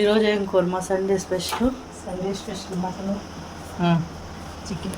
ఈరోజు ఏం కూర Sunday special? Sunday special mutton chicken.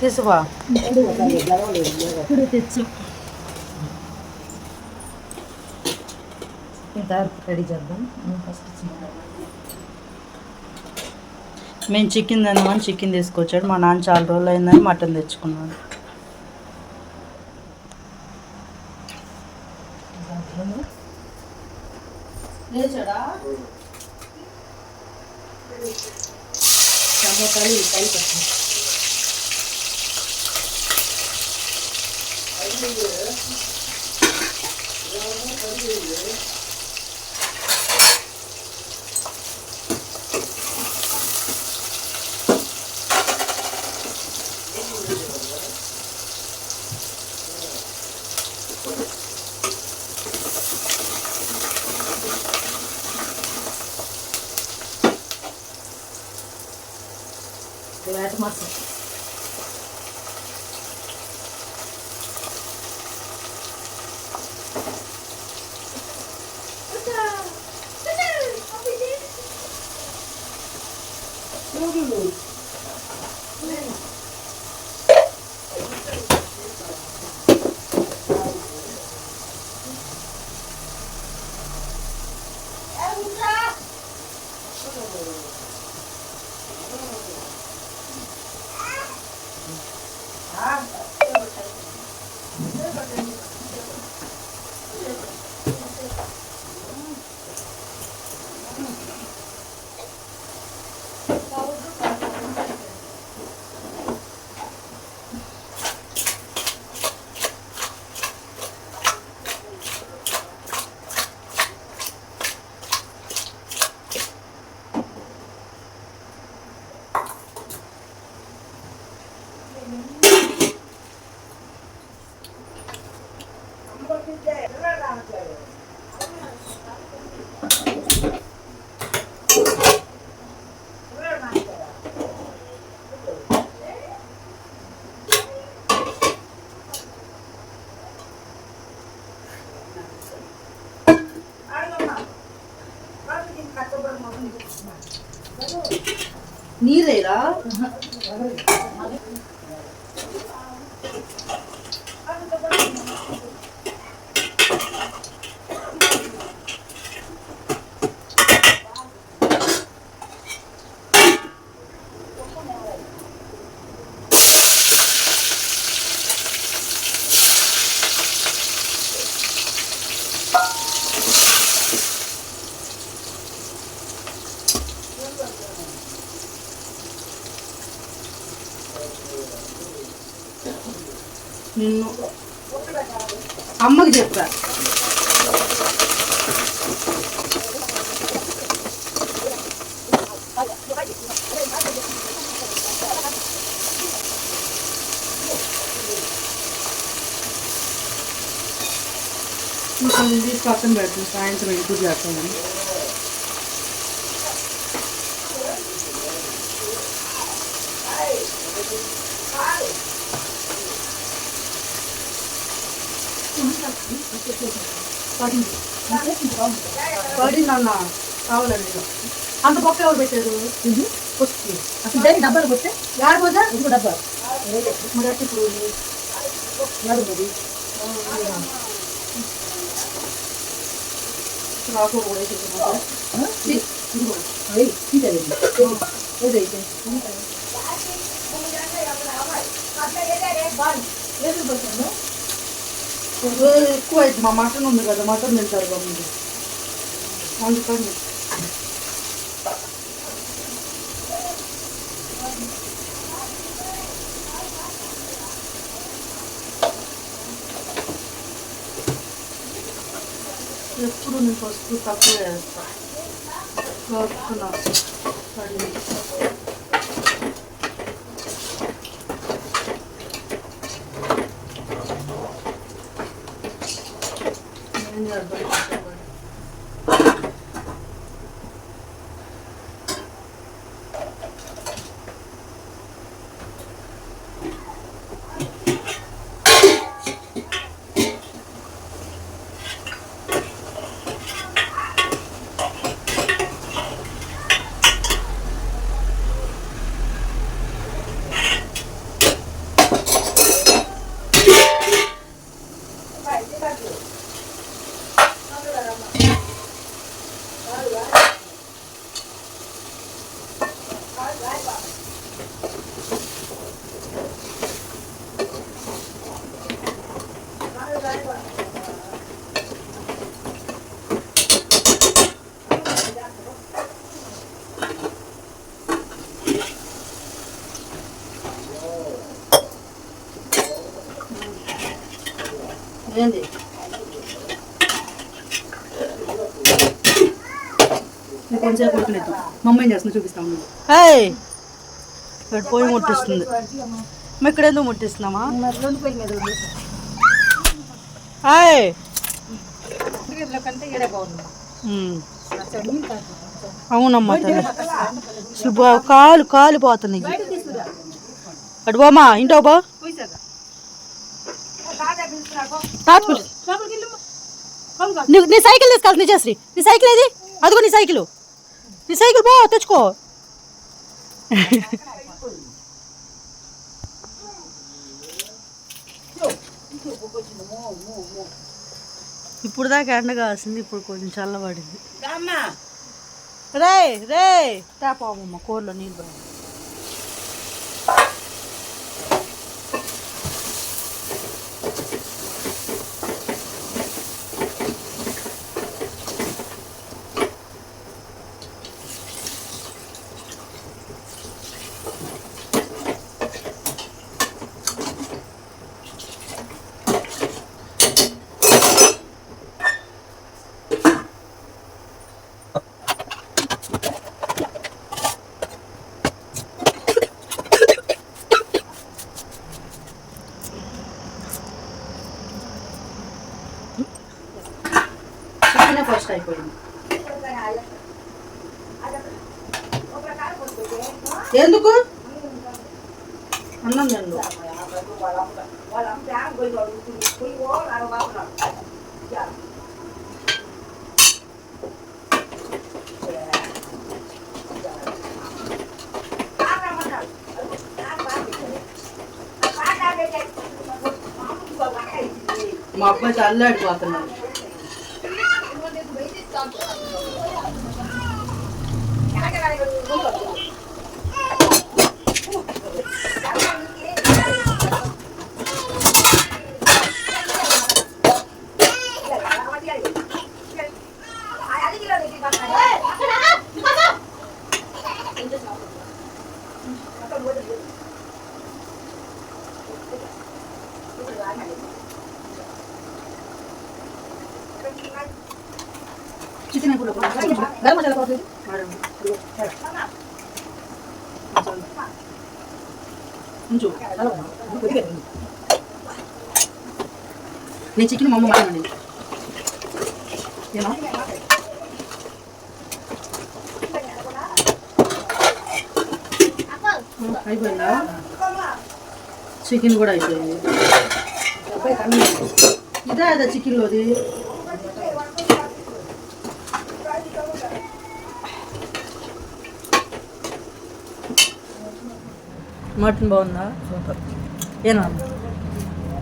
తీసువా? తెచ్చు. రెడీ చేద్దాం. ఫస్ట్ మేము చికెన్ తిందామని చికెన్ తీసుకొచ్చాడు. మా నాన్న చాలా రోజులు అయిందని మటన్ తెచ్చుకున్నాడు. టమోటాలు ఉల్లిపాయలు పచ్చి Ah, నీరేరా? నిన్ను అమ్మకి చెప్పా ఇంకొంచెం తీసి పక్కన పెడుతుంది సాయంత్రం ఇంటికి చేస్తాను పడి నాన్న కావాలండి అంత పక్క ఎవరు పెట్టారు పుస్తకి అసలు దాన్ని డబ్బాలు కొట్టే లేకపోతే ఇంకో డబ్బా మరి అట్టి ఇప్పుడు వాడు మరి రాకు కూడా వేసేసుకున్నాను. అయ్యి తీసేయండి ఏదైతే ఏ, ఎక్కువ అయింది మా మటన్ ఉంది కదా మటన్ తింటారు బాబు మీరు. అందుకని ఎప్పుడు నేను పసుపు తక్కువ వేస్తా కలుపుకున్నా everybody. కొడుకునేద్దాం మా అమ్మ ఏం చేస్తుంది చూపిస్తాము హాయ్ ఇక్కడ పోయి ముట్టిస్తుంది. మేము ఇక్కడ ఎందుకు ముట్టిస్తున్నామా? హాయ్. అవునమ్మా తల్లి. శుభ కాలు కాలు పోతున్నాయి. అటు బామా ఇంటో బా నీ సైకిల్ తీసుకెళ్తా నిజశ్రీ నీ సైకిల్ ఏది? అదిగో నీ సైకిల్. నీ సైకిల్ బా తెచ్చుకో ఇప్పుడు దాకా ఎండ కావాల్సింది ఇప్పుడు కొంచెం చల్లబడింది. రే రే తాపమ్మ కూరలో నీళ్ళు మా అబ్బాయి చల్లాడిపోతున్నాడు ఉంచు కొద్దిగా నేను చికెన్ మా అమ్మ మాట్లాడండి ఏమా అయిపోయిందా చికెన్ కూడా అయిపోయింది అబ్బాయి కన్ను ఇదే అదే చికెన్లోది మటన్ బాగుందా? సూపర్. ఏనా?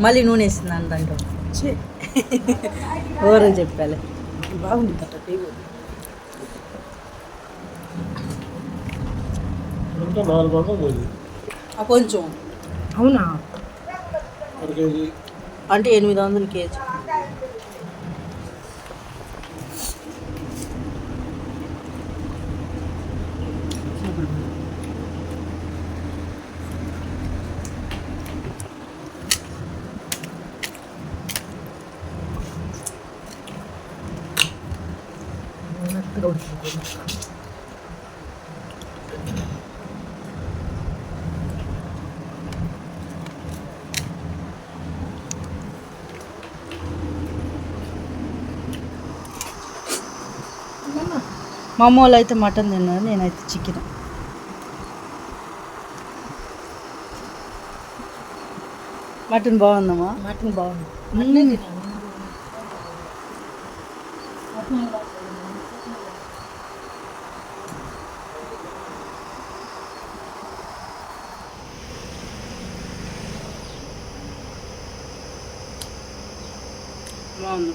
మళ్ళీ నూనె వేసింది అంటూ ఓరని చెప్పాలి. బాగుంది కొంచెం. అవునా? అంటే ఎనిమిది వందలు కేజీ. మా అమ్మ వాళ్ళు అయితే మటన్ తిన్నారు నేనైతే చికెన్ మటన్ బాగుందమ్మా? మటన్ బాగుంది. బాగుంది.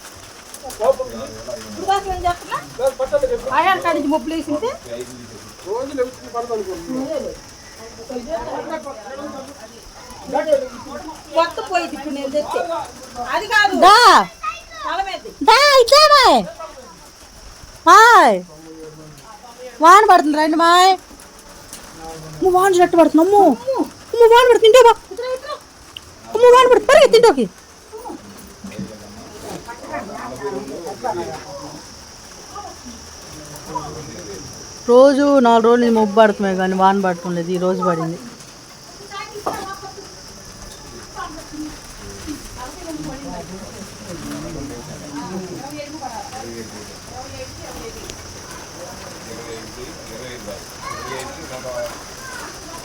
ఆయాల కాడి నుంచి ముప్పులు వేసింటే? కొత్త పోయింది ఇప్పుడు నేను తెస్తే అది కాదు. ఇట్లా మాయ్ వాన పడుతుంది రండి మాయ్. అమ్మ వాన చెట్టు అమ్ము. అమ్మ వాన పడుతుంది. తింటే బా అమ్మ వాన పడుతుంది. పరిగెత్తి రోజు నాలుగు రోజులు ఇది మబ్బు పడుతున్నాయి కానీ వాన పడుతుండేది ఈ రోజు పడింది.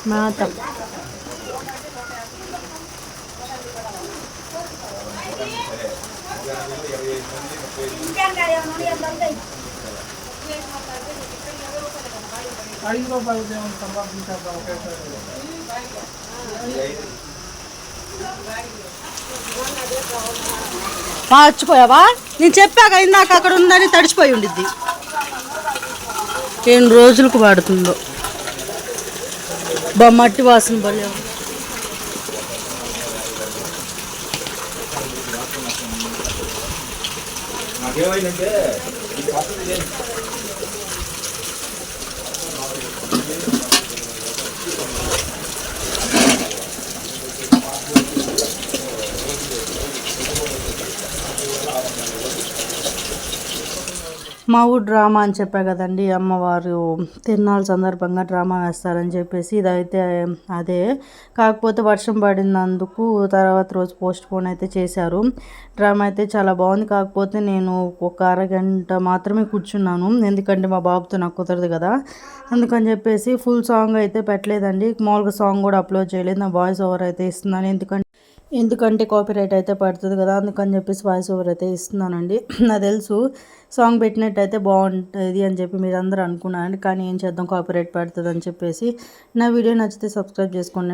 మేత ఐదు రూపాయలు ఏమైనా సంపాదించేద్దాం ఒకేసారి మర్చిపోయావా? నేను చెప్పాక ఇందాక అక్కడ ఉందని తడిచిపోయి ఉండిద్ది. ఎన్ని రోజులకు వాడుతుందో. బొమ్మట్టి వాసన భలే ఉంది. మా ఊరు డ్రామా అని చెప్పా కదండి అమ్మవారు. తిరునాళ్ళ సందర్భంగా డ్రామా వేస్తారని చెప్పేసి ఇదైతే అదే. కాకపోతే వర్షం పడినందుకు తర్వాత రోజు పోస్ట్ పోన్ అయితే చేశారు. డ్రామా అయితే చాలా బాగుంది. కాకపోతే నేను ఒక అరగంట మాత్రమే కూర్చున్నాను. ఎందుకంటే మా బాబుతో నాకు కుదరదు కదా. అందుకని చెప్పేసి ఫుల్ సాంగ్ అయితే పెట్టలేదండి. మామూలుగా సాంగ్ కూడా అప్లోడ్ చేయలేదు. నా వాయిస్ ఓవర్ అయితే ఇస్తున్నాను. ఎందుకంటే ఎందుకంటే కాపీరైట్ అయితే పడుతుంది కదా అందుకని చెప్పేసి వాయిస్ ఓవర్ అయితే ఇస్తున్నానండి. నాకు తెలుసు సాంగ్ పెట్టినట్టయితే బాగుంటుంది అని చెప్పి మీరు అందరూ అనుకున్నారండి కానీ ఏం చేద్దాం కాపీరైట్ పడుతుంది అని చెప్పేసి. నా వీడియో నచ్చితే సబ్స్క్రైబ్ చేసుకోండి